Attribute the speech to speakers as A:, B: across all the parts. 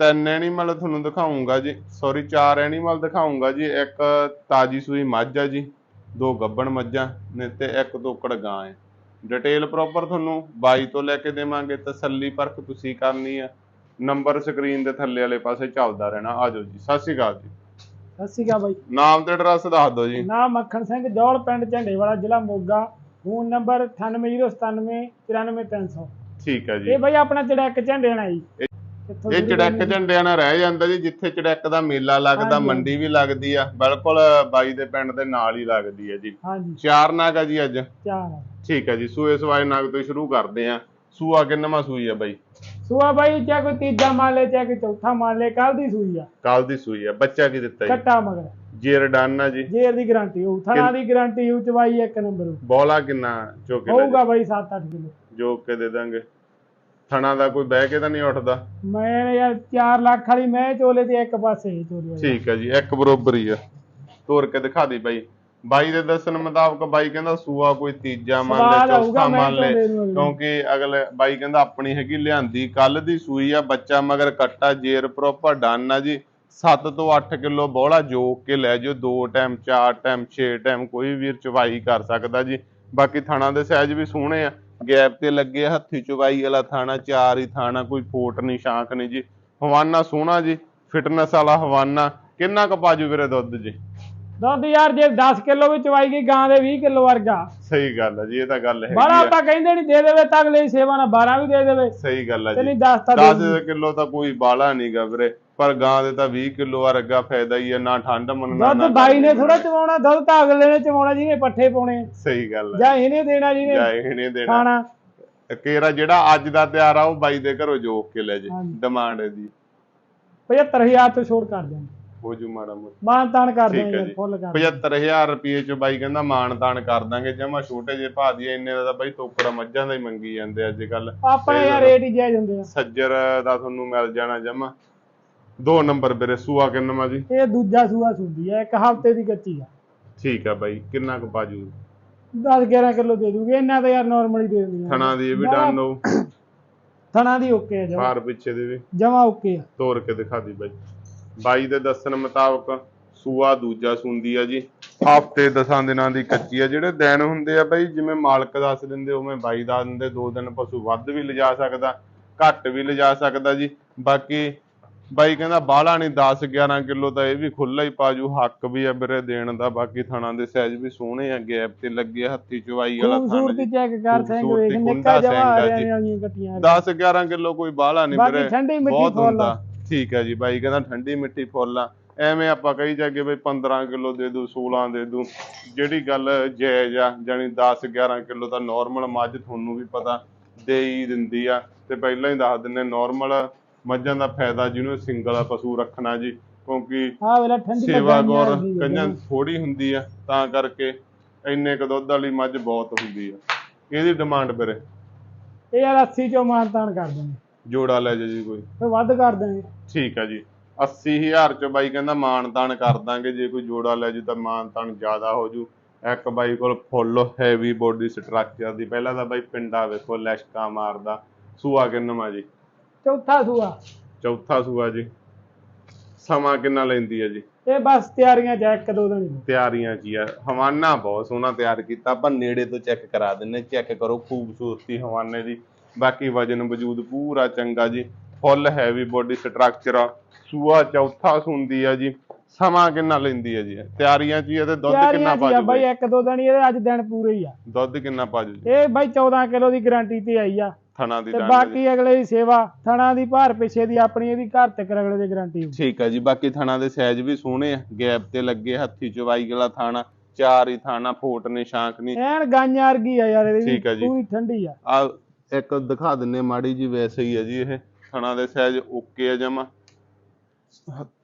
A: ਤਿੰਨ ਐਨੀਮਲ ਤੁਹਾਨੂੰ ਦਿਖਾਉਂਗਾ ਜੀ। ਸੌਰੀ ਚਾਰ ਐਨੀਮਲ ਦਿਖਾਉਂਗਾ ਜੀ। ਇੱਕ ਤਾਜੀ ਸੂਈ ਮੱਝ ਆ ਜੀ ਦੋ ਗੱਬਣ ਮੱਝਾਂ ਨੇ ਤੇ ਇੱਕ ਤੋਕੜ ਗਾਂ ਹੈ ਡਿਟੇਲ ਪ੍ਰੋਪਰ ਤੁਹਾਨੂੰ ਬਾਈ ਤੋਂ ਲੈ ਕੇ ਦੇਵਾਂਗੇ। ਤਸੱਲੀ ਪਰਖ ਤੁਸੀਂ ਕਰਨੀ ਆ। ਨੰਬਰ ਸਕਰੀਨ ਦੇ ਥੱਲੇ ਵਾਲੇ ਪਾਸੇ ਚੱਲਦਾ ਰਹਿਣਾ। ਆਜੋ ਜੀ। ਸਤਿ ਸ਼੍ਰੀ ਅਕਾਲ ਜੀ।
B: ਸਤਿ ਸ਼੍ਰੀ ਅਕਾਲ ਬਾਈ।
A: ਨਾਮ ਤੇ ਐਡਰੈਸ ਦੱਸ ਦਿਓ ਜੀ।
B: ਨਾਮ ਮੱਖਣ ਸਿੰਘ ਜੌਲ ਪਿੰਡ ਝੰਡੇਵਾਲਾ ਜ਼ਿਲ੍ਹਾ ਮੋਗਾ। ਫੋਨ ਨੰਬਰ 9809 94300
A: ਠੀਕ ਹੈ ਜੀ।
B: ਇਹ ਬਾਈ ਆਪਣਾ ਚੜੈਕ ਝੰਡੇਣਾ ਜੀ ਕਿੱਥੋਂ
A: ਇਹ ਚੜੈਕ? ਝੰਡਿਆਂ ਨਾਲ ਰਹਿ ਜਾਂਦਾ ਜੀ ਜਿੱਥੇ ਚੜੈਕ ਦਾ ਮੇਲਾ ਲੱਗਦਾ। ਮੰਡੀ ਵੀ ਲੱਗਦੀ ਆ ਬਿਲਕੁਲ ਬਾਈ ਦੇ ਪਿੰਡ ਦੇ ਨਾਲ ਹੀ ਲੱਗਦੀ ਹੈ ਜੀ। ਚਾਰ ਨਾਗ ਆ ਜੀ ਅੱਜ।
B: ਚਾਰ।
A: ਠੀਕ ਹੈ ਜੀ ਸੂਏ ਸਵਾਏ ਨਾਗ ਤੋਂ ਸ਼ੁਰੂ ਕਰਦੇ ਆ। ਸੂਆ ਕਿੰਨਵਾਂ ਸੂਈ ਆ ਬਾਈ?
B: ਸੂਆ ਬਾਈ ਚਾਹੇ ਕੋਈ ਤੀਜਾ ਮੰਨ ਲੈ ਚਾਹੇ ਕੋਈ ਚੌਥਾ ਮੰਨ ਲੈ ਕੱਲ ਦੀ ਸੂਈ ਆ।
A: ਕੱਲ ਦੀ ਸੂਈ ਆ। ਬੱਚਾ ਕੀ ਦਿੱਤਾ ਜੀ?
B: ਕੱਟਾ ਮਗਰ।
A: ਜੇਰ ਡਨ ਜੀ।
B: ਜੇਰ ਦੀ ਗਾਰੰਟੀ ਹੋਊ ਥਣਾ ਦੀ ਗਾਰੰਟੀ ਹੋਊ ਚਵਾਈ ਇੱਕ ਨੰਬਰ।
A: ਬੋਲਾ ਕਿੰਨਾ ਚੋਕੇ
B: ਹੋਊਗਾ ਬਾਈ 7-8 ਕਿਲੋ।
A: ਜੋ ਕੇ ਦੇ ਦਾਂਗੇ। ਥਣਾ ਦਾ ਕੋਈ ਬਹਿ ਕੇ ਤਾਂ ਨਹੀਂ ਉੱਠਦਾ?
B: ਮੈਂ ਯਾਰ 4 ਲੱਖ ਵਾਲੀ ਮੈਂ ਚੋਲੇ ਤੇ ਇੱਕ ਪਾਸੇ ਹੀ ਚੋਲੇ।
A: ਠੀਕ ਹੈ ਜੀ ਇੱਕ ਬਰੋਬਰ ਹੀ ਆ। ਤੋਰ ਕੇ ਦਿਖਾ ਦੇ ਬਾਈ। ਬਾਈ ਦੇ ਦੱਸਣ ਮੁਤਾਬਕ ਬਾਈ ਕਹਿੰਦਾ ਸੂਆ ਕੋਈ ਤੀਜਾ ਮੰਨ ਲੈ ਚੌਥਾ ਮੰਨ ਲੈ। ਕਿਉਂਕਿ ਅਗਲੇ ਬਾਈ ਕਹਿੰਦਾ ਆਪਣੀ ਹੈਗੀ ਲਿਆਂਦੀ ਕੱਲ ਦੀ ਸੂਈ ਆ ਬੱਚਾ ਮਗਰ ਕੱਟਾ ਜੇਰ ਪ੍ਰੋਪਰ ਡਨ ਆ ਜੀ। 7 ਤੋਂ 8 ਕਿਲੋ ਬੋਲਾ ਜੋਕ ਕੇ ਲੈ ਜਾਓ ਦੋ ਟਾਈਮ ਚਾਰ ਟਾਈਮ 6 ਟਾਈਮ ਕੋਈ ਵੀਰ ਚਵਾਈ ਕਰ ਸਕਦਾ ਜੀ। ਬਾਕੀ ਥਾਣਾ ਦੇ ਸਾਈਜ਼ ਵੀ ਸੋਹਣੇ ਆ। ਗੈਪ ਤੇ ਲੱਗੇ ਆ, ਹੱਥੀ ਚਵਾਈ ਵਾਲਾ ਥਾਣਾ ਚਾਰ ਹੀ ਥਾਣਾ ਕੋਈ ਫੋਟ ਨਹੀਂ ਸ਼ਾਂਖ ਨਹੀਂ ਜੀ। ਹਵਾਨਾ ਸੋਹਣਾ ਜੀ ਫਿਟਨੈਸ ਵਾਲਾ ਹਵਾਨਾ। ਕਿੰਨਾ ਕੁ ਪਾਜੂ ਵੀਰੇ ਦੁੱਧ ਜੀ?
B: ਦੁੱਧ ਯਾਰ ਜੇ 10 ਕਿਲੋ ਵੀ ਚਵਾਈ ਗਈ ਗਾਂ ਦੇ 20 ਕਿਲੋ ਵਰਗਾ।
A: ਸਹੀ ਗੱਲ ਹੈ ਜੀ ਇਹ ਤਾਂ ਗੱਲ ਹੈਗੀ ਆ।
B: ਆਪਾਂ ਕਹਿੰਦੇ ਨਹੀਂ ਦੇ ਦੇਵੇ ਤਾਂ ਅਗਲੇ ਸੇਵਾ ਨਾਲ 12 ਵੀ ਦੇ ਦੇਵੇ।
A: ਸਹੀ ਗੱਲ ਹੈ
B: ਤੇ
A: ਜੀ
B: ਨਹੀਂ 10 ਤਾਂ ਦੇ
A: 10 ਕਿਲੋ ਤਾਂ ਕੋਈ ਬਾਲਾ ਨਹੀਂਗਾ ਵੀਰੇ। ਪਰ ਗਾਂ ਦੇ ਤਾਂ 20 ਕਿਲੋ ਵਰਗਾ ਫਾਇਦਾ ਹੀ ਹੈ ਨਾ ਠੰਡ ਮੰਨਣਾ
B: ਦੁੱਧ ਬਾਈ ਨੇ ਥੋੜਾ ਚਵਾਉਣਾ ਦੁੱਧ ਤਾਂ ਅਗਲੇ ਨੇ ਚਵਾਉਣਾ ਜਿਹਨੇ ਪੱਠੇ ਪਾਉਣੇ।
A: ਸਹੀ ਗੱਲ ਹੈ
B: ਜਾਂ ਇਹਨੇ ਦੇਣਾ ਜਿਹਨੇ
A: ਜਾਂ ਇਹਨੇ ਦੇਣਾ।
B: ਖਾਣਾ।
A: ਕੇਰਾ ਜਿਹੜਾ ਅੱਜ ਦਾ ਤਿਆਰ ਆ ਉਹ ਬਾਈ ਦੇ ਘਰੋਂ ਜੋਕ ਕੇ ਲੈ ਜੇ। ਡਿਮਾਂਡ ਦੀ
B: 75000 ਤੋਂ ਛੋੜ ਕਰ ਦਿਆਂਗੇ।
A: ਹੋ ਜੂ ਮਾੜਾ ਮੋਟਾ।
B: ਮਾਨ ਤਾਨ ਕਰ
A: ਠੀਕ ਹੈ
B: ਦਿਆਂਗੇ
A: ਜੀ।
B: ਫੁੱਲ ਕਰ
A: 75000 ਰੁਪਏ ਚ ਬਾਈ ਕਹਿੰਦਾ ਮਾਣ ਤਾਣ ਕਰ ਦਾਂਗੇ ਜਮਾ ਛੋਟੇ ਜੇ ਭਾਅ ਦੀ ਇੰਨੇ ਦਾ ਤਾਂ ਬਾਈ ਤੋਕੜਾ ਮੱਝਾਂ ਦਾ ਹੀ ਮੰਗੀ ਜਾਂਦੇ ਅੱਜ ਕੱਲ
B: ਆਪਣੇ ਯਾਰ ਰੇਟ ਹੀ ਜਾਇਜ਼ ਹੁੰਦੇ ਆ।
A: ਸੱਜਰ ਦਾ ਤੁਹਾਨੂੰ ਮਿਲ ਜਾਣਾ ਜਮਾ। ਦੋ ਨੰਬਰ ਵੀਰੇ ਸੂਆ ਕਿੰਨਵਾਂ ਜੀ?
B: ਇਹ ਦੂਜਾ ਸੂਆ ਸੁੰਦੀ ਆ ਇੱਕ ਹਫ਼ਤੇ ਦੀ ਕੱਚੀ ਆ।
A: ਠੀਕ ਆ ਬਾਈ ਕਿੰਨਾ ਕੁ ਬਾਜੂ?
B: 10 11 ਕਿਲੋ ਦੇ ਦੂਗੇ ਇਹਨਾਂ ਤਾਂ ਯਾਰ ਨਾਰਮਲੀ ਦੇ ਦਿੰਦੀਆਂ
A: ਥਣਾ ਦੀ ਇਹ ਵੀ ਡਨ ਹੋ
B: ਥਣਾ ਦੀ ਓਕੇ ਆ ਜਮਾ।
A: ਬਾਹਰ ਪਿੱਛੇ ਦੇ ਵੀ।
B: ਜਮਾ ਓਕੇ ਆ।
A: ਤੋੜ ਕੇ ਦਿਖਾ ਦੀ ਬਾਈ। ਬਾਈ ਦੇ ਦੱਸਣ ਮੁਤਾਬਕ ਸੂਆ ਦੂਜਾ ਸੁੰਦੀ ਆ ਜੀ। ਹਫ਼ਤੇ ਦਸਾਂ ਦਿਨਾਂ ਦੀ ਕੱਚੀ ਆ। ਜਿਹੜੇ ਦਿਨ ਹੁੰਦੇ ਆ ਬਾਈ ਜਿਵੇਂ ਮਾਲਕ ਦੱਸ ਦਿੰਦੇ ਉਵੇਂ ਬਾਈ ਦੱਸ ਦਿੰਦੇ। ਦੋ ਦਿਨ ਪਸ਼ੂ ਵੱਧ ਵੀ ਲਿਜਾ ਸਕਦਾ ਘੱਟ ਵੀ ਲਿਜਾ ਸਕਦਾ ਜੀ। ਬਾਕੀ ਬਾਈ ਕਹਿੰਦਾ ਬਾਹਲਾ ਨਹੀਂ 10 11 ਕਿਲੋ ਤਾਂ ਇਹ ਵੀ ਖੁੱਲਾ ਹੀ ਪਾਜੂ। ਹੱਕ ਵੀ ਆ ਵੀਰੇ ਦੇਣ ਦਾ। ਬਾਕੀ ਥਣਾ ਦੇ ਸਾਈਜ਼ ਵੀ ਸੋਹਣੇ ਆ। ਗੈਪ ਤੇ ਲੱਗੇ ਹੱਥੀ ਚਵਾਈ ਵਾਲਾ ਥਾਣਾ
B: ਖੂਬਸੂਰਤੀ ਚੈੱਕ ਕਰ ਸਿੰਘ ਵੇਖ ਨਿੱਕਾ ਜਮਾ ਆ ਰਿਹਾ
A: ਜੀ।
B: ਨੇ ਆਈਆਂ ਕੱਟੀਆਂ
A: 10 11 ਕਿਲੋ ਕੋਈ ਬਾਹਲਾ ਨਹੀਂ
B: ਬਾਕੀ
A: ਵੀਰੇ।
B: ਠੰਡੀ ਮਿੱਠੀ
A: ਬਹੁਤ
B: ਫੁੱਲ
A: ਹੁੰਦਾ।
B: ਆ।
A: ਠੀਕ ਹੈ ਜੀ ਬਾਈ ਕਹਿੰਦਾ ਠੰਡੀ ਮਿੱਠੀ ਫੁੱਲ ਆ। ਐਵੇਂ ਆਪਾਂ ਕਹੀ ਜਾਗੇ ਬਈ 15 ਕਿਲੋ ਦੇ ਦੂ 16 ਦੇ ਦੂ। ਜਿਹੜੀ ਗੱਲ ਜਾਇਜ਼ ਆ ਜਾਨੀ 10 11 ਕਿਲੋ ਤਾਂ ਨਾਰਮਲ ਮੱਝ ਤੁਹਾਨੂੰ ਵੀ ਪਤਾ ਦੇ ਹੀ ਦਿੰਦੀ ਆ। ਤੇ ਪਹਿਲਾਂ ਹੀ ਦੱਸ ਦਿੰਨੇ ਨਾਰਮਲ ਮੱਝਾਂ ਦਾ ਫਾਇਦਾ ਜਿਹਨੂੰ ਸਿੰਗਲ ਪਸ਼ੂ ਰੱਖਣਾ ਜੀ ਕਿਉਂਕਿ
B: ਆ ਵੇਲਾ ਠੰਡੀ
A: ਸੇਵਾ ਗੌਰ ਕੰਨਾਂ। ਥੋੜੀ ਹੁੰਦੀ ਆ। ਤਾਂ ਕਰਕੇ ਇੰਨੇ ਕੁ ਦੁੱਧ ਵਾਲੀ ਮੱਝ ਬਹੁਤ ਹੁੰਦੀ ਆ। ਇਹਦੀ ਡਿਮਾਂਡ ਵੀਰੇ।
B: ਇਹ ਯਾਰ 80 ਚੋਂ ਮਾਨ ਤਾਨ ਕਰ ਦਿੰਦੇ।
A: ਜੋੜਾ ਲੈ ਜਾ ਜੀ ਕੋਈ।
B: ਫਿਰ ਵੱਧ ਕਰ ਦਿੰਦੇ।
A: ਠੀਕ ਹੈ ਜੀ। 80000 ਚ ਬਾਈ ਕਹਿੰਦਾ ਮਾਨ ਤਾਨ ਕਰ ਦਾਂਗੇ ਜੇ ਕੋਈ ਜੋੜਾ ਲੈ ਜੂ ਤਾਂ ਮਾਨ ਤਾਨ ਜ਼ਿਆਦਾ ਹੋ ਜੂ। ਇੱਕ ਬਾਈ ਕੋਲ ਫੁੱਲ ਹੈਵੀ ਬੋਡੀ ਸਟਰਕਚਰ ਦੀ। ਪਹਿਲਾਂ ਤਾਂ ਬਾਈ ਪਿੰਡਾ ਵੇਖੋ ਲੈਸ਼ਕਾ ਮਾਰਦਾ। ਸੂਆ ਕਿੰਨਵਾਂ ਜੀ?
B: ਚੌਥਾ ਸੂਆ।
A: ਚੌਥਾ ਸੂਆ ਜੀ। ਸਮਾਂ ਕਿੰਨਾ ਲੈਂਦੀ ਹੈ ਜੀ?
B: ਇਹ ਬਸ ਤਿਆਰੀਆਂ ਚ ਆ, ਇੱਕ ਦੋ ਦਿਨ।
A: ਤਿਆਰੀਆਂ ਜੀ ਆ। ਹਵਾਨਾ ਬਹੁਤ ਸੋਹਣਾ ਤਿਆਰ ਕੀਤਾ। ਆਪਾਂ ਨੇੜੇ ਤੋਂ ਚੈੱਕ ਕਰਾ ਦਿੰਨੇ ਚੈੱਕ ਕਰੋ ਖੂਬਸੂਰਤੀ ਹਵਾਨੇ ਦੀ। ਬਾਕੀ ਵਜਨ ਵਜੂਦ ਪੂਰਾ ਚੰਗਾ ਜੀ। ਫੁੱਲ ਹੈਵੀ ਬੋਡੀ ਸਟਰਕਚਰ ਆ। ਸੂਆ ਚੌਥਾ ਸੁੰਦੀ ਆ ਜੀ। ਸਮਾਂ ਕਿੰਨਾ ਲੈਂਦੀ ਹੈ ਜੀ? ਤਿਆਰੀਆਂ ਚ ਆ ਤੇ ਦੁੱਧ ਕਿੰਨਾ ਪਾ
B: ਆ
A: ਜੂ
B: ਬਾਈ ਇੱਕ ਦੋ ਦਿਨ ਹੀ ਇਹਦੇ ਅੱਜ ਦਿਨ ਪੂਰੇ ਹੀ ਆ।
A: ਦੁੱਧ ਕਿੰਨਾ ਪਾ ਜੂ
B: ਇਹ ਬਾਈ 14 ਕਿਲੋ ਦੀ ਗਾਰੰਟੀ ਤੇ ਆਈ ਆ।
A: ਥਣਾ ਦੀ
B: ਤੇ। ਬਾਕੀ ਅਗਲੇ ਦੀ ਸੇਵਾ ਥਣਾ ਦੀ ਭਾਰ ਪਿੱਛੇ ਦੀ ਆਪਣੀ ਇਹਦੀ ਘਰ ਤੱਕ ਅਗਲੇ ਦੀ ਗਾਰੰਟੀ
A: ਠੀਕ ਆ ਜੀ ਬਾਕੀ ਥਣਾ ਦੇ ਸਾਈਜ਼ ਵੀ ਸੋਹਣੇ ਆ। ਗੈਪ ਤੇ ਲੱਗੇ ਹੱਥੀ ਚਵਾਈ ਵਾਲਾ ਥਾਣਾ ਚਾਰ ਹੀ ਥਾਣਾ ਫੋਟ ਨੇ ਸ਼ਾਂਕ ਨਹੀਂ
B: ਐਨ ਗਾਈਆਂ ਵਰਗੀ ਆ ਯਾਰ ਇਹਦੀ।
A: ਆ।
B: ਪੂਰੀ ਠੰਡੀ ਆ।
A: ਆ ਇੱਕ ਦਿਖਾ ਦਿੰਨੇ ਮਾੜੀ ਜੀ ਵੈਸੇ ਹੀ ਹੈ ਜੀ ਇਹ। ਥਣਾ ਦੇ ਸਾਈਜ਼ ਓਕੇ ਆ ਜਮਾ।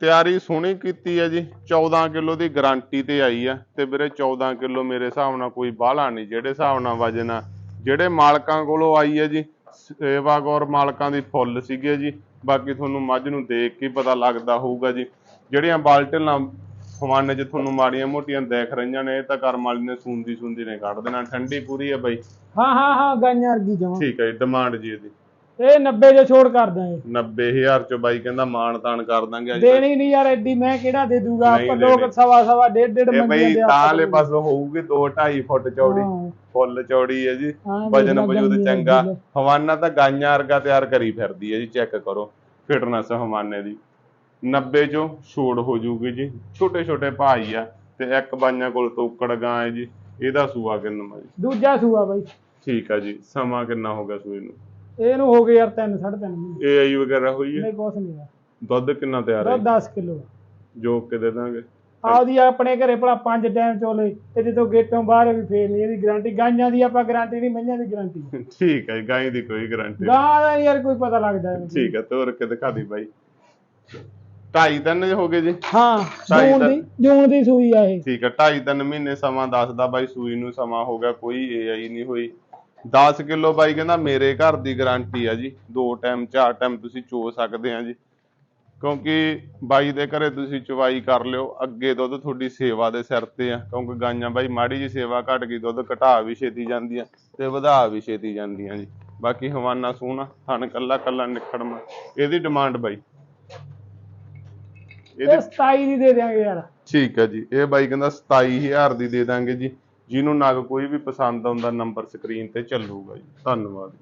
A: ਤਿਆਰੀ ਸੋਹਣੀ ਕੀਤੀ ਹੈ ਜੀ। 14 ਕਿਲੋ ਦੀ ਗਾਰੰਟੀ ਤੇ ਆਈ ਆ। ਤੇ ਵੀਰੇ 14 ਕਿਲੋ ਮੇਰੇ ਹਿਸਾਬ ਨਾਲ ਕੋਈ ਬਾਹਲਾ ਨਹੀਂ ਜਿਹੜੇ ਹਿਸਾਬ ਨਾਲ ਵਜਨ ਆ ਜਿਹੜੇ ਮਾਲਕਾਂ ਕੋਲੋਂ ਆਈ ਹੈ ਜੀ ਸੇਵਾ ਗੌਰ ਮਾਲਕਾਂ ਦੀ ਫੁੱਲ ਸੀਗੇ ਜੀ। ਬਾਕੀ ਤੁਹਾਨੂੰ ਮੱਝ ਨੂੰ ਦੇਖ ਕੇ ਪਤਾ ਲੱਗਦਾ ਹੋਊਗਾ ਜੀ। ਜਿਹੜੀਆਂ ਬਾਲਟਲਾਂ ਫਵਾਨੇ 'ਚ ਤੁਹਾਨੂੰ ਮਾੜੀਆਂ ਮੋਟੀਆਂ ਦੇਖ ਰਹੀਆਂ ਨੇ ਇਹ ਤਾਂ ਕਰਮ ਵਾਲੀ ਨੇ ਸੂੰਦੀ ਸੂੰਦੀ ਨੇ ਕੱਢ ਦੇਣਾ। ਠੰਡੀ ਪੂਰੀ ਹੈ ਬਾਈ।
B: ਹਾਂ ਹਾਂ ਹਾਂ ਗਾਈਆਂ ਵਰਗੀ ਜਮਾ।
A: ਠੀਕ ਹੈ ਡਿਮਾਂਡ ਜੀ ਇਹਦੀ।
B: ਇਹ 90 ਜੋ ਛੋੜ ਕਰ ਦਾਂਗੇ
A: 90000 ਚ ਬਾਈ ਕਹਿੰਦਾ ਮਾਣ ਤਾਣ ਕਰ ਦਾਂਗੇ ਅੱਜ।
B: ਦੇਣੀ ਨਹੀਂ ਯਾਰ ਐਡੀ ਮੈਂ ਕਿਹੜਾ ਦੇ ਦੂਗਾ? ਆਪਾਂ ਲੋਕ। ਸਵਾ ਸਵਾ ਡੇਢ ਡੇਢ
A: ਇਹ
B: ਮੰਗਦੇ
A: ਬਈ ਤਾਲੇ ਪਾਸੋਂ ਹੋਊਗੀ 2 2.5 ਫੁੱਟ ਚੌੜੀ। ਫੁੱਲ ਚੌੜੀ ਹੈ ਜੀ। ਵਜਨ ਵਜੂਦ ਚੰਗਾ। ਹਵਾਨਾ ਤਾਂ ਗਾਈਆਂ ਵਰਗਾ ਤਿਆਰ ਕਰੀ ਫਿਰਦੀ ਹੈ ਜੀ ਚੈੱਕ ਕਰੋ। ਫਿਟਨੈਸ ਹਵਾਨੇ ਦੀ। 90 ਚੋਂ ਛੋੜ ਹੋ ਜੂਗੀ ਜੀ। ਛੋਟੇ ਛੋਟੇ ਭਾਈ ਆ ਤੇ ਇੱਕ ਬਾਈਆਂ ਕੋਲ ਤੋਕੜ ਗਾਂ ਹੈ ਜੀ। ਇਹਦਾ ਸੂਆ ਕਿੰਨਾ ਜੀ?
B: ਦੂਜਾ ਸੂਆ ਬਾਈ।
A: ਠੀਕ ਆ ਜੀ। ਸਮਾਂ ਕਿੰਨਾ ਹੋ ਗਿਆ ਸੂਏ ਨੂੰ?
B: ਇਹਨੂੰ ਹੋ ਗਏ ਯਾਰ 3 3.5 ਮਹੀਨੇ।
A: ਏਆਈ ਵਗੈਰਾ ਹੋਈ ਹੈ?
B: ਨਹੀਂ ਕੁਛ ਨਹੀਂ ਯਾਰ।
A: ਦੁੱਧ ਕਿੰਨਾ ਤਿਆਰ ਹੈ?
B: ਦੁੱਧ 10 ਕਿਲੋ।
A: ਜੋ ਕੇ ਦੇ ਦਾਂਗੇ।
B: ਆਪਦੀ ਆਪਣੇ ਘਰੇ ਭਲਾ ਪੰਜ ਟਾਈਮ ਚੋਲੇ ਤੇ ਜਦੋਂ ਗੇਟੋਂ ਬਾਹਰ ਵੀ ਫੇਰ ਨਹੀਂ ਇਹਦੀ ਗਾਰੰਟੀ ਗਾਈਆਂ ਦੀ ਆਪਾਂ ਗਾਰੰਟੀ ਨਹੀਂ ਮਈਆਂ ਦੀ ਗਾਰੰਟੀ
A: ਠੀਕ ਹੈ ਗਾਈ ਦੀ ਕੋਈ ਗਾਰੰਟੀ
B: ਗਾਂ ਦਾ ਯਾਰ ਕੋਈ ਪਤਾ ਲੱਗਦਾ ਇਹਨੂੰ।
A: ਠੀਕ ਹੈ ਤੋਰ ਕੇ ਦਿਖਾ ਦੀ ਬਾਈ। ਢਾਈ ਤਿੰਨ ਹੋ ਗਏ ਜੀ?
B: ਹਾਂ ਜੂਨ ਦੀ ਜੂਨ ਦੀ ਸੂਈ ਆ ਇਹ।
A: ਠੀਕ ਹੈ ਢਾਈ ਤਿੰਨ ਮਹੀਨੇ ਸਮਾਂ ਦੱਸਦਾ ਬਾਈ ਸੂਈ ਨੂੰ ਸਮਾਂ ਹੋ ਗਿਆ ਕੋਈ ਏਆਈ ਨਹੀਂ ਹੋਈ। 10 ਕਿਲੋ ਬਾਈ ਕਹਿੰਦਾ ਮੇਰੇ ਘਰ ਦੀ ਗਾਰੰਟੀ ਆ ਜੀ। ਦੋ ਟਾਈਮ ਚਾਰ ਟਾਈਮ ਤੁਸੀਂ ਚੋ ਸਕਦੇ ਆ ਜੀ। ਕਿਉਂਕਿ ਬਾਈ ਦੇ ਘਰੇ ਤੁਸੀਂ ਚਵਾਈ ਕਰ ਲਿਓ ਅੱਗੇ ਦੁੱਧ ਤੁਹਾਡੀ ਸੇਵਾ ਦੇ ਸਿਰ ਤੇ ਆ। ਕਿਉਂਕਿ ਗਾਈਆਂ ਬਾਈ ਮਾੜੀ ਜੀ ਸੇਵਾ ਘਟ ਗਈ ਦੁੱਧ ਘਟਾ ਵੀ ਛੇਤੀ ਜਾਂਦੀਆਂ ਤੇ ਵਧਾ ਵੀ ਛੇਤੀ ਜਾਂਦੀਆਂ ਜੀ। ਬਾਕੀ ਹਵਾਨਾ ਸੋਹਣਾ ਥਣ ਕੱਲਾ ਕੱਲਾ ਨਿਖੜਮਾ ਇਹਦੀ ਡਿਮਾਂਡ ਬਾਈ। ਇਹਦੀ
B: ਇਹ 27 ਦੀ ਦੇ ਦਿਆਂਗੇ ਯਾਰ।
A: ਠੀਕ ਹੈ ਜੀ। ਇਹ ਬਾਈ ਕਹਿੰਦਾ 27000 ਦੀ ਦੇ ਦਾਂਗੇ ਜੀ। ਜਿਹਨੂੰ ਨਗ ਕੋਈ ਵੀ ਪਸੰਦ ਆਉਂਦਾ ਨੰਬਰ ਸਕਰੀਨ ਤੇ ਚੱਲੂਗਾ ਜੀ। ਧੰਨਵਾਦ।